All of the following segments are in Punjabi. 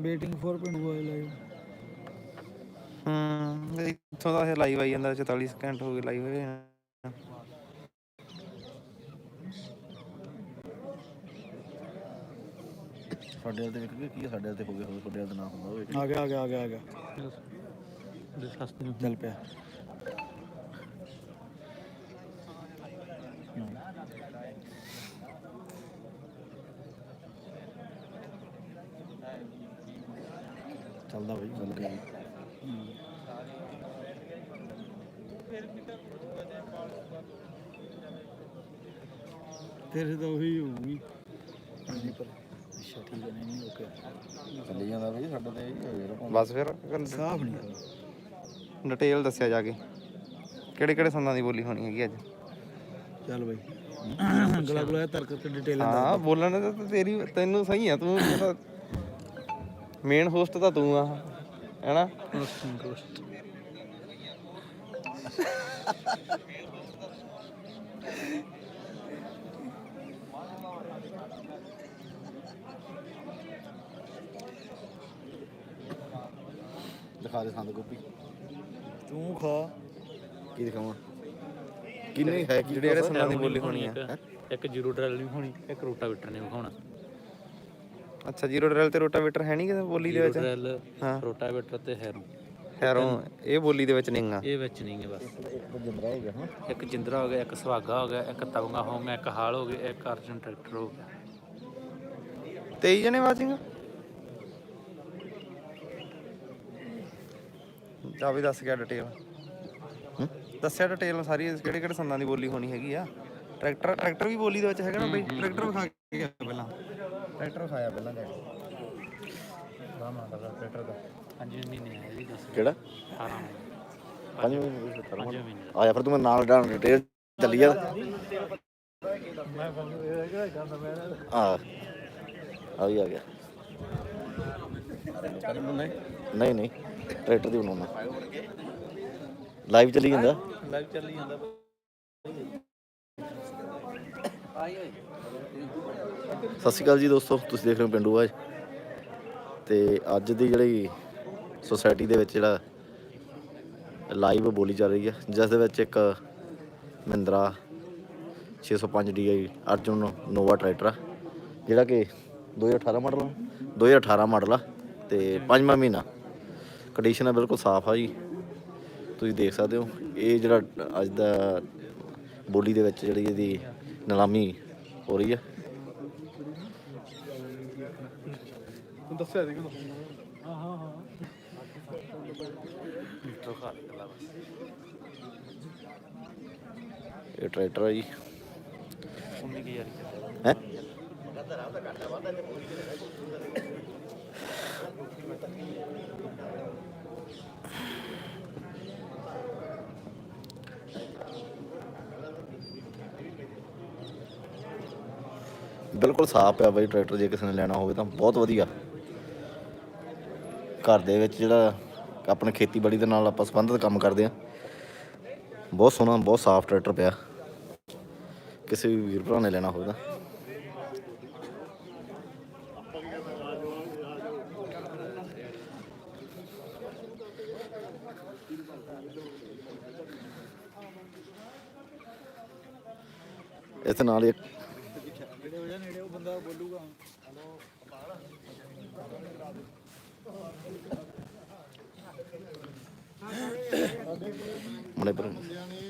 ਵੇਟਿੰਗ ਫॉर ਪਿੰਡੂ ਆਏ ਲਾਈਵ ਹੂੰ ਇੱਥੋਂ ਦਾ ਇਹ ਲਾਈਵ ਆਈ ਜਾਂਦਾ 44 ਸਕਿੰਟ ਹੋ ਗਏ ਲਾਈਵ ਹੋਏ ਸਾਡੇ ਵਾਲ ਤੇ ਵੇਖ ਕੇ ਕੀ ਆ, ਸਾਡੇ ਵਾਲ ਤੇ ਹੋ ਗਿਆ ਹੋਵੇ ਤੁਹਾਡੇ ਵਾਲ ਤੇ ਨਾ ਹੁੰਦਾ ਹੋਵੇ। ਆ ਗਿਆ ਆ ਗਿਆ ਆ ਗਿਆ ਆ ਗਿਆ। ਚੱਲ ਪਿਆ। ਚੱਲਦਾ ਬਈ ਚੱਲ ਗਿਆ ਤੇਰੇ ਤਾਂ ਉਹੀ ਹੋਊਗੀ ਨਹੀਂ ਪਰ ਅੱਛਾ ਠੀਕ ਹੈ ਨਹੀਂ ਓਕੇ ਚੱਲੀ ਜਾਂਦਾ ਬਈ ਸਾਡਾ ਤੇ ਇਹੀ ਹੋ ਗਿਆ ਬਸ ਫਿਰ ਸਾਫ਼ ਨਹੀਂ ਡਿਟੇਲ ਦੱਸਿਆ ਜਾ ਕੇ। ਕਿਹੜੇ ਕਿਹੜੇ ਸੰਦਾਂ ਦੀ ਬੋਲੀ ਹੋਣੀ ਹੈਗੀ ਅੱਜ? ਚੱਲ ਬਈ। ਗਲਾ ਗਲਾ ਤਰ ਕਰਕੇ ਡਿਟੇਲ ਹਾਂ ਬੋਲਣ ਦਾ ਤਾਂ ਤੇਰੀ ਤੈਨੂੰ ਸਹੀ ਆ ਤੂੰ ਮੇਨ ਹੋਸਟ ਤਾਂ ਤੂੰ ਆ ਹੈਨਾ? ਦਿਖਾ ਦੇ ਸੰਦ ਗੋਪੀ। ਤੂੰ ਖਾ। ਕੀ ਦਿਖਾਵਾਂ? ਕਿੰਨੇ ਹੈ? ਕੀ ਜਿਹੜੇ ਜਿਹੜੇ ਸੰਦਾਂ ਦੀ ਬੋਲੀ ਹੋਣੀ ਆ? ਇੱਕ- ਇੱਕ ਜ਼ੀਰੋ ਡਰਲ ਨਹੀਂ ਹੋਣੀ ਇੱਕ ਰੋਟਾਵੇਟਰ ਨੇ ਵਿਖਾਉਣਾ। ਅੱਛਾ ਜ਼ੀਰੋ ਡਰਲ ਤੇ ਰੋਟਾਵੇਟਰ ਹੈ ਨਹੀਂ ਕਿਸੇ ਬੋਲੀ ਦੇ ਵਿੱਚ? ਡਰਲ ਹਾਂ। ਰੋਟਾਵੇਟਰ ਤੇ ਹੈਰੋ ਖੈਰੋਂ ਇਹ ਬੋਲੀ ਦੇ ਵਿੱਚ ਨਹੀਂ ਆ ਇਹ ਵਿੱਚ ਨਹੀਂ ਹੈ ਬਸ। ਇੱਕ ਜਿੰਦਰਾ ਹੋ ਗਿਆ ਹਾਂ ਇੱਕ ਜਿੰਦਰਾ ਹੋ ਗਿਆ ਇੱਕ ਸੁਹਾਗਾ ਹੋ ਗਿਆ ਇੱਕ ਤਵੰਗਾ ਹੋ ਗਿਆ ਇੱਕ ਹਾਲ ਹੋ ਗਿਆ ਇੱਕ ਅਰਜਨ ਟਰੈਕਟਰ ਹੋ ਗਿਆ। 23 ਜਣੇ ਵਾਚਿੰਗ ਜਾ ਵੀ ਦੱਸ ਗਿਆ ਡਿਟੇਲ ਦੱਸਿਆ ਡਿਟੇਲ ਸਾਰੀ ਕਿਹੜੇ ਕਿਹੜੇ ਸੰਦਾਂ ਦੀ ਬੋਲੀ ਹੋਣੀ ਹੈਗੀ ਆ? ਟਰੈਕਟਰ ਟਰੈਕਟਰ ਵੀ ਬੋਲੀ ਦੇ ਵਿੱਚ ਹੈਗਾ ਨਾ ਬਈ? ਟਰੈਕਟਰ ਵਿਖਾ ਕੇ ਗਿਆ ਪਹਿਲਾਂ। ਟਰੈਕਟਰ ਵਿਖਾਇਆ ਪਹਿਲਾਂ ਜਾ ਕੇ। ਰਾਮ ਆਉਂਦਾ ਟਰੈਕਟਰ ਦਾ। ਪੰਜ ਮਹੀਨੇ ਆ ਜੀ ਦੱਸ। ਕਿਹੜਾ? 18 ਪੰਜ ਮਹੀਨੇ ਪੰਜ ਮਹੀਨੇ। ਆ ਜਾ ਫਿਰ ਤੂੰ ਮੇਰੇ ਨਾਲ ਡਾਣ ਡਿਟੇਲ ਚੱਲੀ ਜਾ। ਆ। ਆ ਵੀ ਆ ਗਿਆ। ਨਹੀਂ ਨਹੀਂ ਟਰੈਕਟਰ ਦੀ ਬਣਾਉਣਾ। ਲਾਈਵ ਚੱਲੀ ਜਾਂਦਾ। ਲਾਈਵ ਚੱਲੀ ਜਾਂਦਾ। ਸਤਿ ਸ਼੍ਰੀ ਅਕਾਲ ਜੀ ਦੋਸਤੋ, ਤੁਸੀਂ ਦੇਖ ਰਹੇ ਹੋ ਪਿੰਡੂ ਆਜ ਤੇ ਅੱਜ ਦੀ ਜਿਹੜੀ ਸੋਸਾਇਟੀ ਦੇ ਵਿੱਚ ਜਿਹੜਾ ਲਾਈਵ ਬੋਲੀ ਚੱਲ ਰਹੀ ਹੈ, ਜਿਸ ਦੇ ਵਿੱਚ ਇੱਕ Mahindra 605 DI Arjun Nova tractor ਆ, ਜਿਹੜਾ ਕਿ 2018 ਮਾਡਲ ਆ 2018 ਮਾਡਲ ਆ ਤੇ ਪੰਜਵਾਂ ਮਹੀਨਾ। ਕੰਡੀਸ਼ਨ ਹੈ ਬਿਲਕੁਲ ਸਾਫ਼ ਆ ਜੀ। ਤੁਸੀਂ ਦੇਖ ਸਕਦੇ ਹੋ, ਇਹ ਜਿਹੜਾ ਅੱਜ ਦਾ ਬੋਲੀ ਦੇ ਵਿੱਚ ਜਿਹੜੀ ਇਹਦੀ ਨਿਲਾਮੀ ਹੋ ਰਹੀ ਹੈ ਦੱਸਿਆ ਸੀ ਮੀਟਰ ਖਾ ਲਿਆ ਬਸ ਇਹ ਟਰੈਕਟਰ ਹੈ ਜੀ। 19000 ਹੈ? ਬਿਲਕੁਲ ਸਾਫ਼ ਆ ਬਾਈ ਟਰੈਕਟਰ, ਜੇ ਕਿਸੇ ਨੇ ਲੈਣਾ ਹੋਵੇ ਤਾਂ ਬਹੁਤ ਵਧੀਆ। ਘਰ ਦੇ ਵਿੱਚ ਜਿਹੜਾ ਆਪਣੇ ਖੇਤੀਬਾੜੀ ਦੇ ਨਾਲ ਆਪਾਂ ਸੰਬੰਧਿਤ ਕੰਮ ਕਰਦੇ ਆ ਬਹੁਤ ਸੋਹਣਾ, ਬਹੁਤ ਸਾਫ਼ ਟਰੈਕਟਰ ਪਿਆ। ਕਿਸੇ ਵੀ ਵੀਰ ਭਰਾ ਨੇ ਲੈਣਾ ਹੋਵੇ ਤਾਂ ਇਸ ਨਾਲ ਇੱਕ ਨੇੜੇ ਉਹ ਬੰਦਾ ਬੋਲੂਗਾ ਮਨੇ ਪਰ ਬੰਦਿਆਂ ਨੇ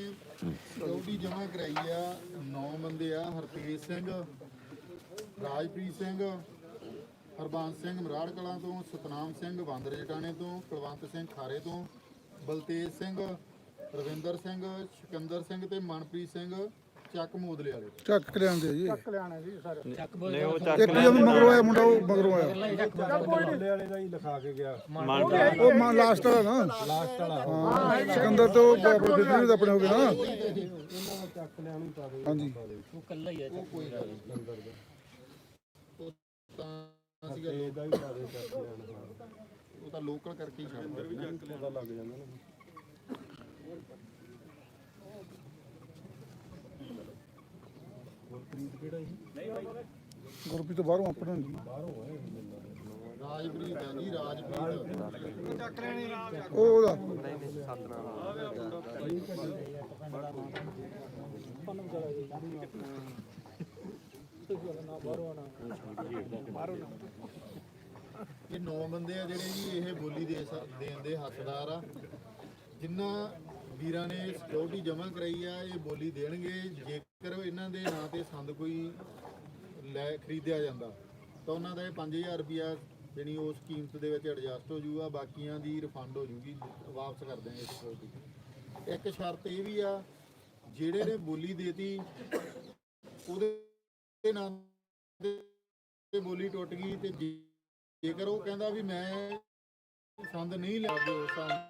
ਸਿਕਿਉਰਿਟੀ ਜਮ੍ਹਾਂ ਕਰਾਈ ਆ, ਨੌ ਬੰਦੇ ਆ ਹਰਤੇਜ ਸਿੰਘ, ਰਾਜਪ੍ਰੀਤ ਸਿੰਘ, ਹਰਬੰਸ ਸਿੰਘ ਮਰਾੜ ਕਲਾਂ ਤੋਂ, ਸਤਨਾਮ ਸਿੰਘ ਬਾਂਦਰ ਜਟਾਣੇ ਤੋਂ, ਕੁਲਵੰਤ ਸਿੰਘ ਖਾਰੇ ਤੋਂ, ਬਲਤੇਜ ਸਿੰਘ, ਰਵਿੰਦਰ ਸਿੰਘ, ਸਿਕੰਦਰ ਸਿੰਘ ਤੇ ਮਨਪ੍ਰੀਤ ਸਿੰਘ ਚੱਕ ਮੋਦਲੇ ਵਾਲੇ ਚੱਕ ਲਿਆਂ ਦੇ ਜੀ। ਚੱਕ ਲਿਆਣਾ ਜੀ ਸਰ। ਇੱਕ ਜਦੋਂ ਮਗਰੋਂ ਆਇਆ ਮੁੰਡਾ ਉਹ ਮਗਰੋਂ ਆਇਆ। ਮੋਦਲੇ ਵਾਲੇ ਦਾ ਹੀ ਲਿਖਾ ਕੇ ਗਿਆ। ਉਹ ਮਾਂ ਲਾਸਟ ਵਾਲਾ ਨਾ। ਲਾਸਟ ਵਾਲਾ। ਹਾਂ ਸਿਕੰਦਰ ਤੋਂ ਆਪਣੇ ਬਿਜਲੀ ਦੇ ਆਪਣੇ ਹੋ ਗਏ ਨਾ। ਚੱਕ ਲਿਆਣੀ ਪਾ ਦੇ। ਹਾਂਜੀ ਤਾਂ ਸੀਗਾ ਇਹਦਾ ਹੀ ਪਾ ਦੇ ਚੱਕ ਲਿਆਣਾ ਉਹ ਤਾਂ ਲੋਕਲ ਕਰਕੇ ਹੀ ਛੱਡਦਾ। ਵੀ ਚੱਕ ਪਤਾ ਲੱਗ ਜਾਂਦਾ ਨਾ। ਗੁਰਪ੍ਰੀਤ ਤੋਂ ਬਾਹਰੋਂ ਆਪਣਾ ਜੀ। ਰਾਜਪ੍ਰੀਤ ਹੈ ਜੀ ਰਾਜਪ੍ਰੀਤ। ਉਹ ਉਹਦਾ। ਇਹ ਨੌ ਬੰਦੇ ਆ ਜਿਹੜੇ ਜੀ ਇਹ ਬੋਲੀ ਦੇ ਦੇਣ ਦੇ ਹੱਕਦਾਰ ਆ। ਜਿਨ੍ਹਾਂ ਵੀਰਾਂ ਨੇ ਸਿਕਿਉਰਿਟੀ ਜਮ੍ਹਾਂ ਕਰਾਈ ਆ, ਇਹ ਬੋਲੀ ਦੇਣਗੇ। ਜੇਕਰ ਇਹਨਾਂ ਦੇ ਨਾਂ ਤੇ ਸੰਦ ਕੋਈ ਲੈ ਖਰੀਦਿਆ ਜਾਂਦਾ, ਤਾਂ ਉਹਨਾਂ ਦਾ ਇਹ 5000 ਰੁਪਿਆ ਜਿਹੜੀ ਉਸ ਕੀਮਤ ਦੇ ਵਿੱਚ ਐਡਜਸਟ ਹੋ ਜੂਗਾ ਬਾਕੀਆਂ ਦੀ ਰਿਫੰਡ ਹੋ ਜੂਗੀ ਵਾਪਸ ਕਰ ਦੇਣਗੇ ਸਿਕਿਉਰਿਟੀ ਇੱਕ ਸ਼ਰਤ ਇਹ ਵੀ ਆ, ਜਿਹੜੇ ਨੇ ਬੋਲੀ ਦੇਤੀ, ਉਹਦੇ ਨਾਂ ਤੇ ਬੋਲੀ ਟੁੱਟ ਗਈ ਤੇ ਜੇ- ਜੇਕਰ ਉਹ ਕਹਿੰਦਾ ਵੀ ਮੈਂ ਸੰਦ ਨਹੀਂ ਲਿਆ ਜੋ ਸੰਦ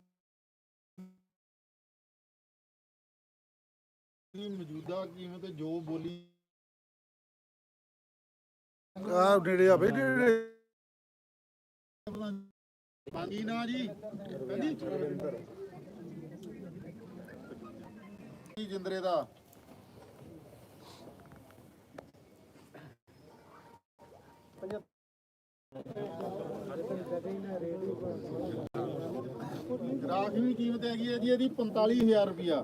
ਦੀ ਮੌਜੂਦਾ ਕੀਮਤ ਜੋ ਬੋਲੀ ਆ ਨੇੜੇ ਆ ਬਈ ਨੇੜੇ। ਹਾਂਜੀ ਨਾ ਜੀ ਹਾਂਜੀ। ਜਿੰਦਰੇ ਦਾ। ਰਾਖਵੀਂ ਕੀਮਤ ਹੈਗੀ ਹੈ ਜੀ ਇਹਦੀ 45000 ਰੁਪਿਆ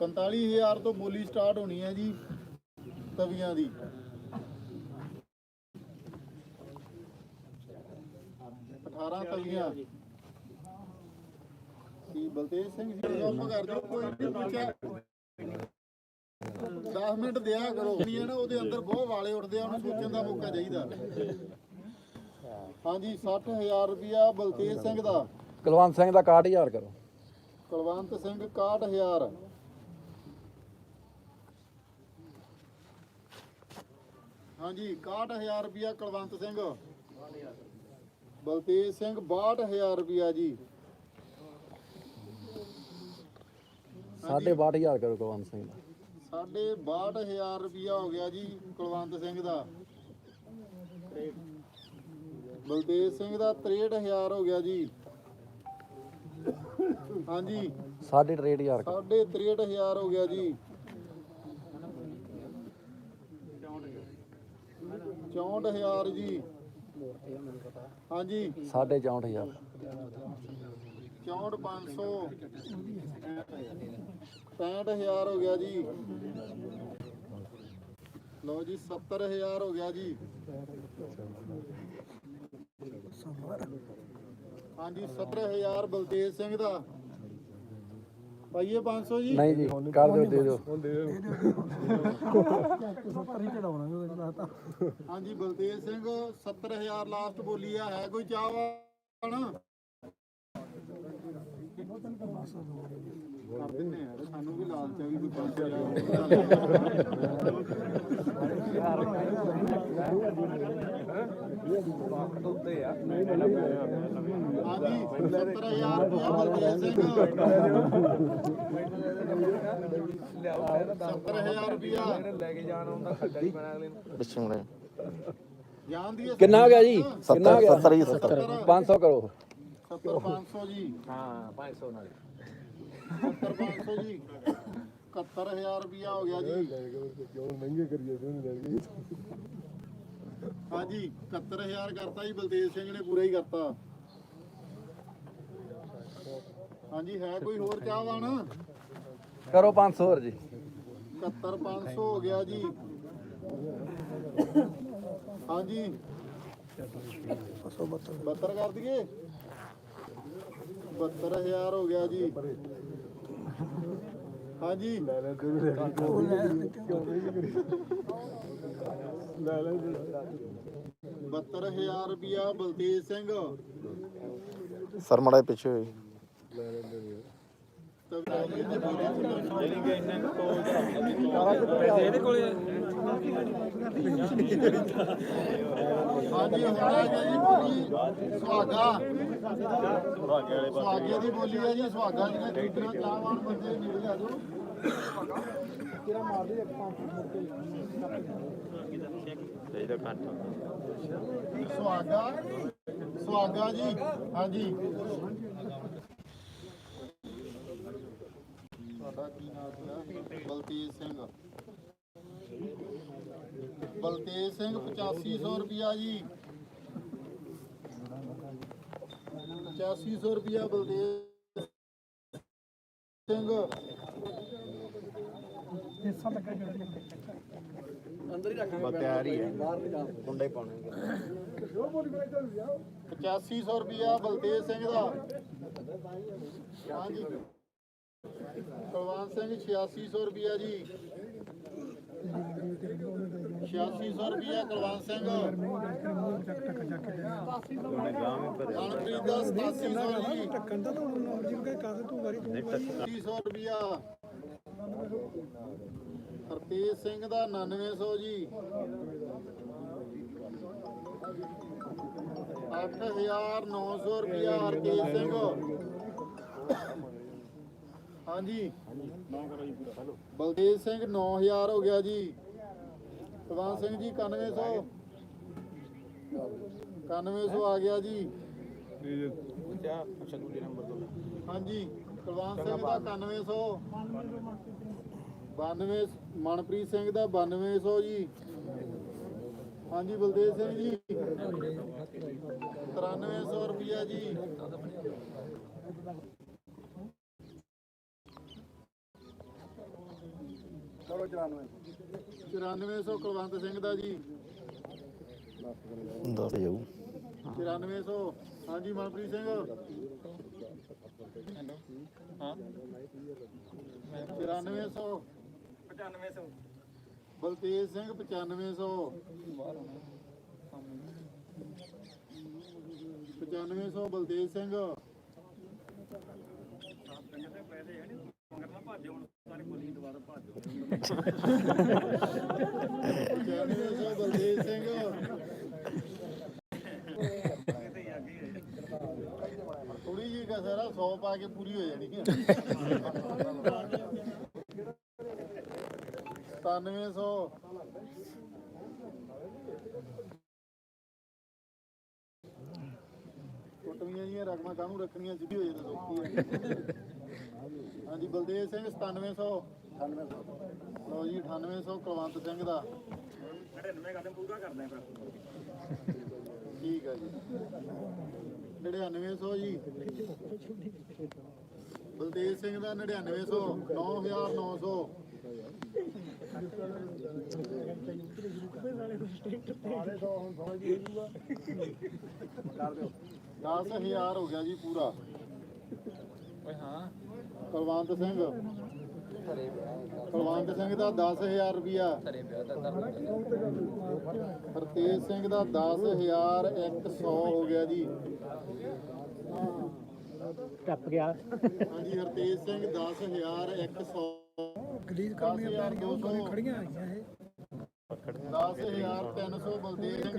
45000 ਤੋਂ ਬੋਲੀ ਸਟਾਰਟ ਹੋਣੀ ਹੈ ਜੀ ਤਵੀਆਂ ਦੀ। 18 ਤਵੀਆਂ। ਕੀ ਬਲਤੇਜ ਸਿੰਘ ਜੀ ਚੁੱਪ ਕਰ ਜਾਓ ਕੋਈ ਨਹੀਂ ਪੁੱਛਿਆ। 10 ਮਿੰਟ ਦਿਆ ਕਰੋ। ਨਹੀਂ ਹੈ ਨਾ ਉਹਦੇ ਅੰਦਰ ਬਹੁਤ ਵਾਲੇ ਉੱਠਦੇ ਆ ਉਹਨੂੰ ਸੋਚਣ ਦਾ ਮੌਕਾ ਚਾਹੀਦਾ। ਹਾਂਜੀ 60000 ਰੁਪਿਆ ਬਲਤੇਜ ਸਿੰਘ ਦਾ। ਕੁਲਵੰਤ ਸਿੰਘ ਦਾ 61000 ਕਰੋ। ਕੁਲਵੰਤ ਸਿੰਘ 61000 ਹਾਂਜੀ 61000 ਰੁਪਿਆ ਕੁਲਵੰਤ ਸਿੰਘ। ਬਲਤੇਜ ਸਿੰਘ 62000 ਰੁਪਿਆ ਜੀ। ਸਾਢੇ 62000 ਕਰੋ ਕੁਲਵੰਤ ਸਿੰਘ ਦਾ। ਸਾਢੇ 62000 ਰੁਪਿਆ ਹੋ ਗਿਆ ਜੀ ਕੁਲਵੰਤ ਸਿੰਘ ਦਾ। ਬਲਦੇਵ ਸਿੰਘ ਦਾ 63000 ਹੋ ਗਿਆ ਜੀ। ਹਾਂਜੀ। ਸਾਢੇ 63000 ਕਰੋ। ਸਾਢੇ 63000 ਹੋ ਗਿਆ ਜੀ। 64000 ਜੀ। ਹਾਂਜੀ। ਸਾਢੇ 64000 64500 65000 ਹੋ ਗਿਆ ਜੀ। ਲਓ ਜੀ 70000 ਹੋ ਗਿਆ ਜੀ। ਹਾਂਜੀ 17000 ਬਲਦੇਵ ਸਿੰਘ ਦਾ। ਪਾਈਏ 500 ਜੀ? ਨਹੀਂ ਜੀ ਕਰ ਦਿਓ ਦੇ ਦਿਓ। ਹਾਂਜੀ ਬਲਦੇਵ ਸਿੰਘ 70000 ਲਾਸਟ ਬੋਲੀ ਆ ਹੈ ਕੋਈ ਚਾਹ ਨਾ ਕਰ ਦਿੰਨੇ ਆ ਸਾਨੂੰ ਵੀ ਲਾਲਚ ਆ ਵੀ ਕੋਈ ਪੈਸੇ ਹਾਂਜੀ 70000 ਰੁਪਇਆ ਬਲਦੇਵ ਸਿੰਘ 70000 ਰੁਪਇਆ ਪਿੱਛੇ ਮੁੜੇ ਜਾਣ ਦੀ ਕਿੰਨਾ ਹੋ ਗਿਆ ਜੀ? ਕਿੰਨਾ 70 ਹੋ ਗਿਆ? 70 ਹੀ 70 500 ਕਰੋ। 70 500 ਜੀ ਹਾਂ 500 ਨਾਲ। 70 500 ਜੀ। 71000 ਰੁਪਇਆ ਹੋ ਗਿਆ ਜੀ। ਹਾਂਜੀ 71000 ਕਰਤਾ ਜੀ ਬਲਦੇਵ ਸਿੰਘ ਨੇ ਪੂਰਾ ਹੀ ਕਰਤਾ। ਹਾਂਜੀ ਹੈ ਕੋਈ ਹੋਰ ਚਾਹਵਾਨ? ਕਰੋ 500 ਹੋਰ ਜੀ। 71500 ਹੋ ਗਿਆ ਜੀ। ਹਾਂਜੀ। 72 ਕਰ ਦਈਏ। 72000 ਹੋ ਗਿਆ ਜੀ। ਹਾਂਜੀ। ਬਹੱਤਰ ਹਜ਼ਾਰ ਰੁਪਿਆ ਬਲਤੇਜ ਸਿੰਘ। ਸਰ ਮੜਾ ਪਿੱਛੇ ਹੋਏ ਤਵੀ ਦੀ ਬੋਲੀ ਹਾਂਜੀ ਹੁਣ ਆ ਗਿਆ ਜੀ ਬੋਲੀ ਸੁਹਾਗਾ ਸੁਹਾਗੇ ਦੀ ਬੋਲੀ ਹੈ ਜੀ ਸੁਹਾਗਾ ਜੀ ਨੇ ਚਾਹਵਾਨ ਬੰਦੇ ਨਿਕਲ ਆ ਜਾਓ ਸੁਹਾਗਾ ਸੁਹਾਗਾ ਜੀ, ਹਾਂਜੀ ਤੁਹਾਡਾ ਕੀ ਨਾਮ ਸੀਗਾ ਬਲਤੇਜ ਸਿੰਘ ਬਲਤੇਜ ਸਿੰਘ 8500 ਰੁਪਿਆ ਜੀ। 8500 ਰੁਪਿਆ ਬਲਤੇਜ ਸਿੰਘ। ਤਿਆਰ ਹੀ ਹੈ ਕੁੰਡੇ ਪਾਉਣੇ 8500 ਰੁਪਿਆ ਬਲਤੇਜ ਸਿੰਘ ਦਾ। ਹਾਂਜੀ। ਕੁਲਵੰਤ ਸਿੰਘ 8600 ਰੁਪਿਆ ਜੀ। 8600 ਰੁਪਿਆ ਕੁਲਵੰਤ ਸਿੰਘ। ਮਨਪ੍ਰੀਤ ਦਾ 8700 ਜੀ ਟੱਕਣ ਦਾ ਤੂੰ ਜੀ। ਕਹੇ ਕਾਹਦੇ ਤੂੰ ਵਾਰੀ ਤੂੰ 300 ਰੁਪਿਆ ਹਰਤੇਜ ਸਿੰਘ ਦਾ 9900 ਜੀ 8900 ਰੁਪਿਆ ਹਰਤੇਜ ਸਿੰਘ। ਹਾਂਜੀ। ਬਲਦੇਵ ਸਿੰਘ 9000 ਹੋ ਗਿਆ ਜੀ। ਕੁਲਵੰਤ ਸਿੰਘ ਜੀ 9100 9100 ਆ ਗਿਆ ਜੀ। ਹਾਂਜੀ ਕੁਲਵੰਤ ਸਿੰਘ ਦਾ 9100 92 ਮਨਪ੍ਰੀਤ ਸਿੰਘ ਦਾ 9200 ਜੀ। ਹਾਂਜੀ, ਬਲਦੇਵ ਸਿੰਘ ਜੀ। 9300 ਰੁਪਿਆ ਜੀ। ਚਲੋ 94 9400 ਕੁਲਵੰਤ ਸਿੰਘ ਦਾ ਜੀ। ਦੱਸ ਜਾਊ। 9400 ਹਾਂਜੀ ਮਨਪ੍ਰੀਤ ਸਿੰਘ। ਹਾਂ। 9400 9500 ਬਲਤੇਜ ਸਿੰਘ 9500 9500 ਬਲਤੇਜ ਸਿੰਘ। ਬਲਦੇਵ ਸਿੰਘ ਥੋੜੀ ਜੀ ਕਾ ਸਾਰਾ 100 ਪਾ ਕੇ ਪੂਰੀ ਹੋ ਜਾਣੀ ਕਿ 9700 ਟੁੱਟਵੀਆਂ ਜੀਆਂ ਰਕਮਾਂ ਕਾਹਨੂੰ ਰੱਖਣੀਆਂ? ਸਿੱਧੀ ਹੋ ਜਾਣਾ ਸੌਖੀ ਹੈ। ਹਾਂਜੀ ਬਲਦੇਵ ਸਿੰਘ 9700 ਲਓ ਜੀ 9800 ਕੁਲਵੰਤ ਸਿੰਘ ਦਾ। 99 ਕਦਮ ਪੂਰਾ ਕਰਦੇ ਫਿਰ। ਠੀਕ ਹੈ ਜੀ। 9900 ਜੀ। ਬਲਦੇਵ ਸਿੰਘ ਦਾ 9900 9900 ਦਸ ਹਜ਼ਾਰ ਹੋ ਗਿਆ ਜੀ ਪੂਰਾ। ਓਏ ਹਾਂ। ਕੁਲਵੰਤ ਸਿੰਘ। ਕੁਲਵੰਤ ਸਿੰਘ ਦਾ 10000 ਰੁਪਿਆ ਹਰਤੇਜ ਸਿੰਘ ਦਾ 10000 100 ਹੋ ਗਿਆ ਜੀ। ਟੱਪ ਗਿਆ। ਹਾਂਜੀ ਹਰਤੇਜ ਸਿੰਘ 10000 100 ਗਲੀਜ਼ ਕਰਨੀਆਂ ਪੈਣਗੀਆਂ ਖੜੀਆਂ ਆਈਆਂ ਇਹ। 10300 ਬਲਦੇਵ ਸਿੰਘ।